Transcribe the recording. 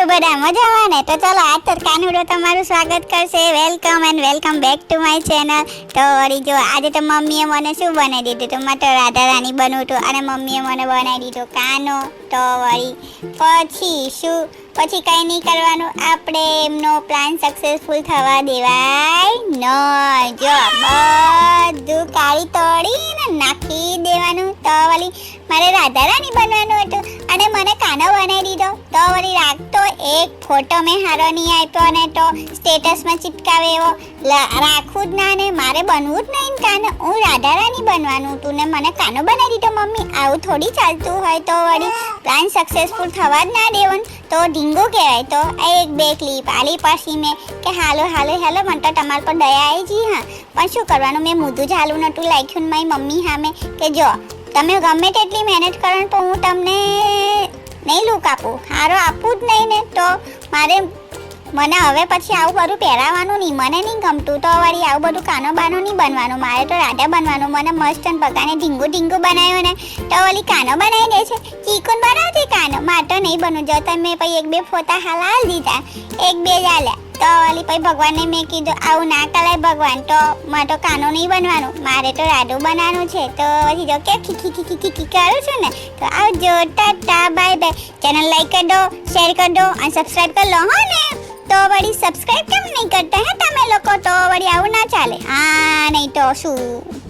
છો બધા મજામાં ને? તો ચલો, આજ તો કાનુડો તમારું સ્વાગત કરશે. Welcome and welcome back to my channel તો વળી જો, આજે તો મમ્મીએ મને શું બનાવી દીધું? હતું મારે તો રાધા રાણી બનવું હતું અને મમ્મીએ મને બનાવી દીધો કાનો. તો વળી, પછી શું? પછી કંઈ નહીં કરવાનું. આપણે એમનો પ્લાન સક્સેસફુલ થવા દેવાય ન જો, બધું કાળી તોડીને નાખી દેવાનું. તો વળી, મારે રાધા રાણી બનવાનું હતું. અને તો વળી રાખતો, એક ફોટો મેં હારો નહીં આપ્યો અને તો સ્ટેટસમાં ચિપકાવે એવો. રાખું જ ના ને, મારે બનવું જ નહીં કાન? હું રાધારાની બનવાનું હતું ને મને કાનો બનાવી દીધો મમ્મી, આવું થોડી ચાલતું હોય તો વળી. પ્લાન સક્સેસફુલ થવા જ ના દેવાનું. તો ઢીંગું કહેવાય તો. આ એક, બે ક્લિપ આલી પાછી મેં કે હાલો હાલો હાલો, મને તો તમારા પર દયા આવી જી, હા. પણ શું કરવાનું? મેં મુદ્દું જ હાલું નહોતું. લાખ્યું મારી મમ્મી સામે કે જો, તમે ગમે તેટલી મહેનત કરો ને તો હું તમને નહીં લૂક આપું. હારો આપું જ નહીં ને તો મારે મને હવે પછી આવું બધું પહેરાવાનું નહીં, મને નહીં ગમતું. તો વળી આવું બધું કાનો બાનો નહીં બનવાનું. મારે તો રાધા બનવાનું. મને મસ્ત અને બગાને ઢીંગુ ઢીંગુ બનાવ્યો ને તો વળી કાનો બનાવી દે છે. ચીકુન બનાવતી કાનો. મારે તો નહીં બનવું. જો તમે પછી એક બે ફોટા હાલ દીધા. એક બે જ આલ્યા તો ઓલી પછી ભગવાનને મેં કીધું, આવું ના કરાય ભગવાન, તો મારે તો કાનો નહીં બનવાનું. મારે તો રાધું બનાવવાનું છે. તો પછી જો કે ખીખી ખીખી ખી ખી ખી કરું છું ને, તો આવજો, tata, bye bye. Channel like કરી દો શેર કરી દો અને સબસ્ક્રાઈબ કરી લો, હો ને. તો વળી સબસ્ક્રાઈબ કેમ નહીં કરતા હે તમે લોકો? તો વળી આવું ના ચાલે. હા, નહીં તો શું?